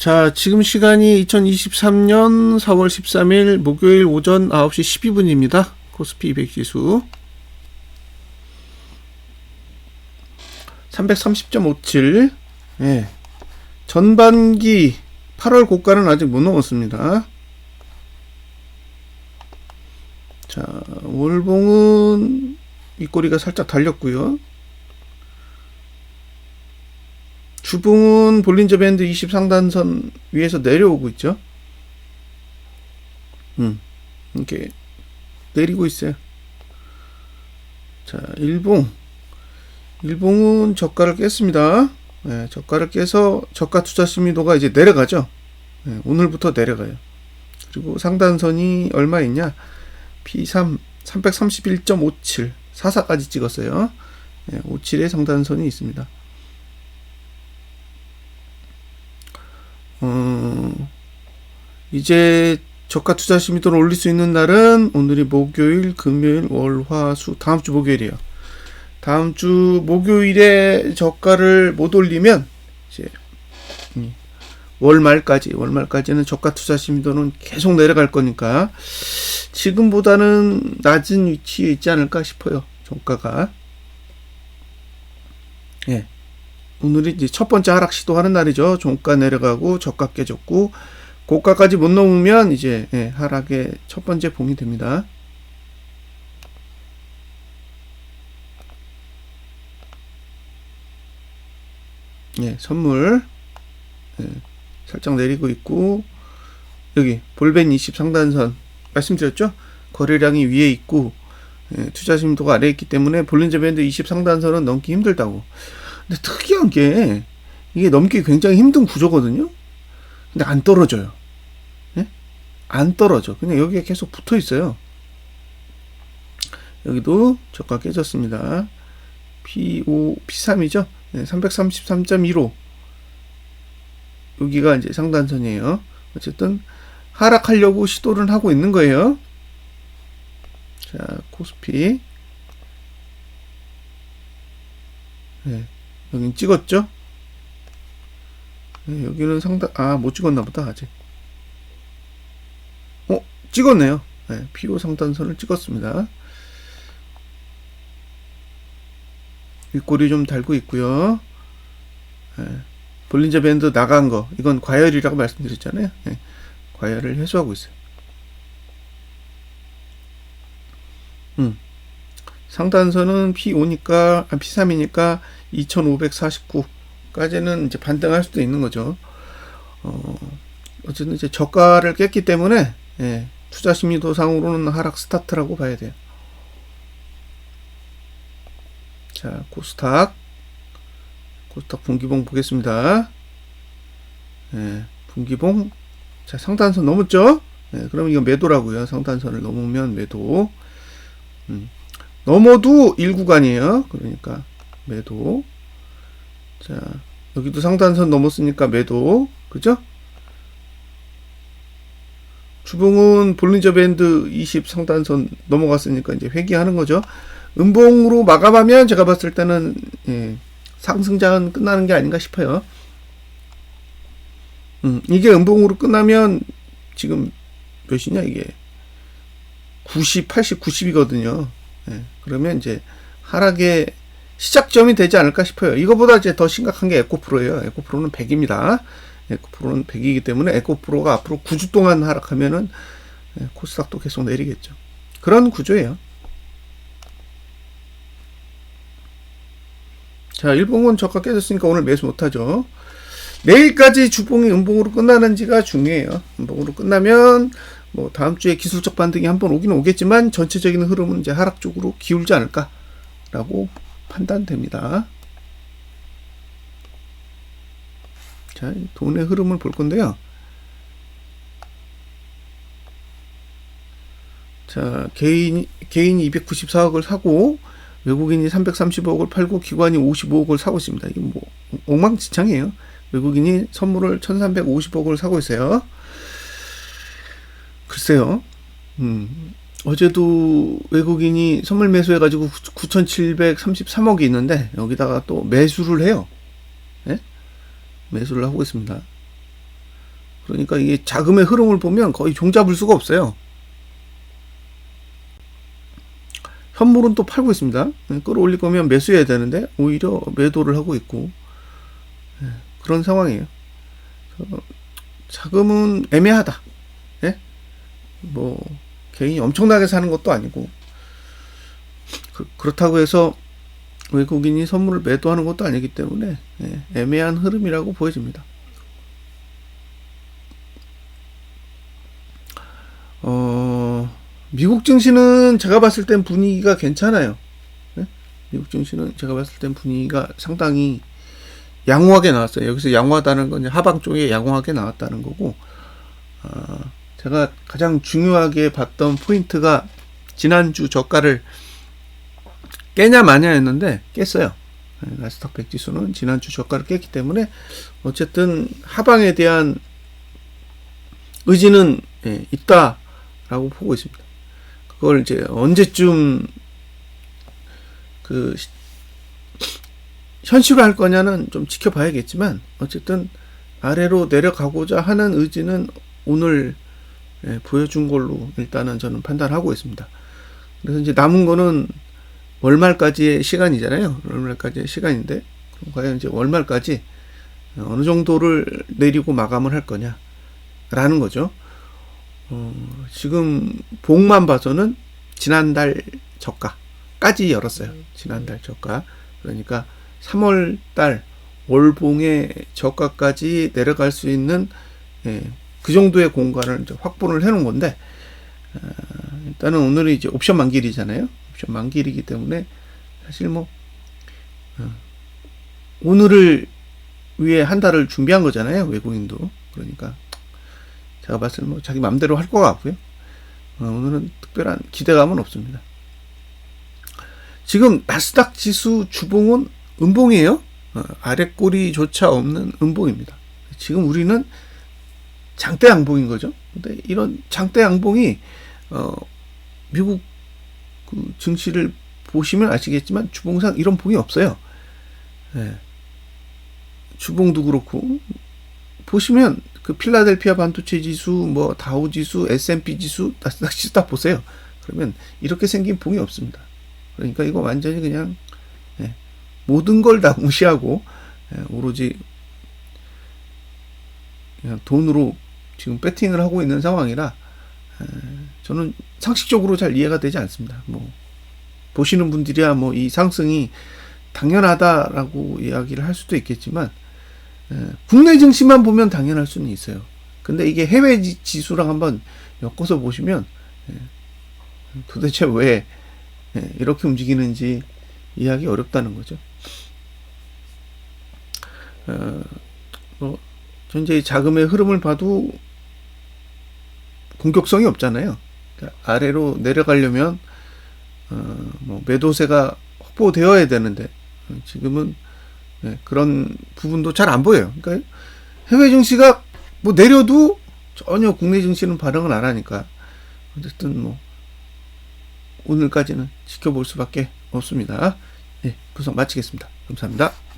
자, 지금 시간이 2023년 4월 13일 목요일 오전 9시 12분입니다. 코스피 200 지수 330.57. 예. 전반기 8월 고가는 아직 못 넘었습니다. 자, 월봉은 윗꼬리가 살짝 달렸고요. 주봉은 볼린저 밴드 20 상단선 위에서 내려오고 있죠. 음, 이렇게 내리고 있어요. 자, 일봉. 일봉은 저가를 깼습니다. 네, 저가를 깨서 저가 투자 심리도가 이제 내려가죠. 네, 오늘부터 내려가요. 그리고 상단선이 얼마 있냐? P3 331.57 44까지 찍었어요. 네, 57의 상단선이 있습니다. 어, 이제 저가 투자 심리도를 올릴 수 있는 날은 오늘이 목요일, 금요일, 월, 화, 수 다음 주 목요일이에요. 다음 주 목요일에 저가를 못 올리면 이제 음, 월말까지 월말까지는 저가 투자 심리도는 계속 내려갈 거니까 지금보다는 낮은 위치에 있지 않을까 싶어요. 종가가 예. 오늘이 이제 첫 번째 하락 시도하는 날이죠. 종가 내려가고 저가 깨졌고 고가까지 못 넘으면 이제 예, 하락의 첫 번째 봉이 됩니다. 예, 선물 예, 살짝 내리고 있고 여기 볼벤 20 상단선 말씀드렸죠? 거래량이 위에 있고 예, 투자 심도가 아래에 있기 때문에 볼린저 밴드 20 상단선은 넘기 힘들다고. 근데 특이한 게 이게 넘기 굉장히 힘든 구조거든요. 근데 안 떨어져요. 예? 안 떨어져. 그냥 여기에 계속 붙어 있어요. 여기도 저가 깨졌습니다. P5, P3이죠? 네, 333.15. 여기가 이제 상단선이에요. 어쨌든 하락하려고 시도를 하고 있는 거예요. 자, 코스피. 네, 여긴 찍었죠? 네, 여기는 상단, 아, 못 찍었나 보다, 아직. 어, 찍었네요. 네, P5 상단선을 찍었습니다. 윗골이 좀 달고 있고요. 네, 볼린저 밴드 나간 거, 이건 과열이라고 말씀드렸잖아요. 네, 과열을 해소하고 있어요. 음. 상단선은 P5니까, 아, P3이니까 2549까지는 이제 반등할 수도 있는 거죠. 어, 어쨌든 이제 저가를 깼기 때문에, 예, 투자 심리도 상으로는 하락 스타트라고 봐야 돼요. 자, 코스닥. 코스닥 분기봉 보겠습니다. 예, 분기봉. 자, 상단선 넘었죠? 예, 그러면 이거 매도라고요. 상단선을 넘으면 매도. 음, 넘어도 1구간이에요. 그러니까 매도. 자, 여기도 상단선 넘었으니까 매도. 그죠? 주봉은 볼린저 밴드 20 상단선 넘어갔으니까 이제 회귀하는 거죠. 음봉으로 마감하면 제가 봤을 때는 예, 상승장은 끝나는 게 아닌가 싶어요. 음, 이게 음봉으로 끝나면 지금 몇이냐 이게 90, 80, 90이거든요. 예, 그러면 이제 하락의 시작점이 되지 않을까 싶어요. 이거보다 이제 더 심각한 게 에코프로예요. 에코프로는 100입니다. 에코프로는 100이기 때문에 에코프로가 앞으로 9주 동안 하락하면은 예, 코스닥도 계속 내리겠죠. 그런 구조예요. 자, 일봉은 저가 깨졌으니까 오늘 매수 못하죠. 내일까지 주봉이 음봉으로 끝나는지가 중요해요. 음봉으로 끝나면 뭐 다음 주에 기술적 반등이 한번 오긴 오겠지만 전체적인 흐름은 이제 하락 쪽으로 기울지 않을까라고 판단됩니다. 자, 돈의 흐름을 볼 건데요. 자, 개인 개인이 294억을 사고 외국인이 330억을 팔고 기관이 55억을 사고 있습니다. 이게 뭐 엉망진창이에요. 외국인이 선물을 1350억을 사고 있어요. 글쎄요. 음, 어제도 외국인이 선물 매수해가지고 9,733억이 있는데 여기다가 또 매수를 해요. 네? 매수를 하고 있습니다. 그러니까 이게 자금의 흐름을 보면 거의 종잡을 수가 없어요. 현물은 또 팔고 있습니다. 예, 끌어올릴 거면 매수해야 되는데 오히려 매도를 하고 있고 예, 그런 상황이에요. 그래서 자금은 애매하다. 예? 뭐 개인이 엄청나게 사는 것도 아니고 그, 그렇다고 해서 외국인이 선물을 매도하는 것도 아니기 때문에 예, 애매한 흐름이라고 보여집니다. 어, 미국 증시는 제가 봤을 땐 분위기가 괜찮아요. 예? 미국 증시는 제가 봤을 땐 분위기가 상당히 양호하게 나왔어요. 여기서 양호하다는 건 하방 쪽에 양호하게 나왔다는 거고, 아, 제가 가장 중요하게 봤던 포인트가 지난주 저가를 깨냐 마냐였는데 깼어요. 예, 나스닥 100 지수는 지난주 저가를 깼기 때문에 어쨌든 하방에 대한 의지는 예, 있다라고 보고 있습니다. 그걸 이제 언제쯤 그 시- 현실화 할 거냐는 좀 지켜봐야겠지만 어쨌든 아래로 내려가고자 하는 의지는 오늘 예, 보여준 걸로 일단은 저는 판단하고 있습니다. 그래서 이제 남은 거는 월말까지의 시간이잖아요. 월말까지의 시간인데 과연 이제 월말까지 어느 정도를 내리고 마감을 할 거냐라는 거죠. 어, 지금 봉만 봐서는 지난달 저가까지 열었어요. 지난달 저가. 그러니까 3월 달 월봉의 저가까지 내려갈 수 있는 예, 그 정도의 공간을 이제 확보를 해놓은 건데 어, 일단은 오늘이 이제 옵션 만길이잖아요. 옵션 만길이기 때문에 사실 뭐 어, 오늘을 위해 한 달을 준비한 거잖아요. 외국인도 그러니까 제가 봤을 때 뭐 자기 맘대로 할 것 같고요. 어, 오늘은 특별한 기대감은 없습니다. 지금 나스닥 지수 주봉은 음봉이에요. 어, 아래 꼬리조차 없는 음봉입니다. 지금 우리는 장대 양봉인 거죠. 근데 이런 장대 양봉이 어, 미국 그 증시를 보시면 아시겠지만 주봉상 이런 봉이 없어요. 예. 주봉도 그렇고 보시면 그 필라델피아 반도체 지수, 뭐 다우 지수, S&P 지수, 나스닥 보세요. 그러면 이렇게 생긴 봉이 없습니다. 그러니까 이거 완전히 그냥 예, 모든 걸 다 무시하고 예, 오로지 그냥 돈으로 지금 배팅을 하고 있는 상황이라 에, 저는 상식적으로 잘 이해가 되지 않습니다. 뭐 보시는 분들이야 뭐 이 상승이 당연하다라고 이야기를 할 수도 있겠지만 에, 국내 증시만 보면 당연할 수는 있어요. 근데 이게 해외 지- 지수랑 한번 엮어서 보시면 에, 도대체 왜 에, 이렇게 움직이는지 이해하기 어렵다는 거죠. 어, 뭐 현재 자금의 흐름을 봐도 공격성이 없잖아요. 그러니까 아래로 내려가려면 어, 뭐 매도세가 확보되어야 되는데 어, 지금은 네, 그런 부분도 잘 안 보여요. 그러니까 해외 증시가 뭐 내려도 전혀 국내 증시는 반응을 안 하니까 어쨌든 뭐 오늘까지는 지켜볼 수밖에 없습니다. 네, 구성 마치겠습니다. 감사합니다.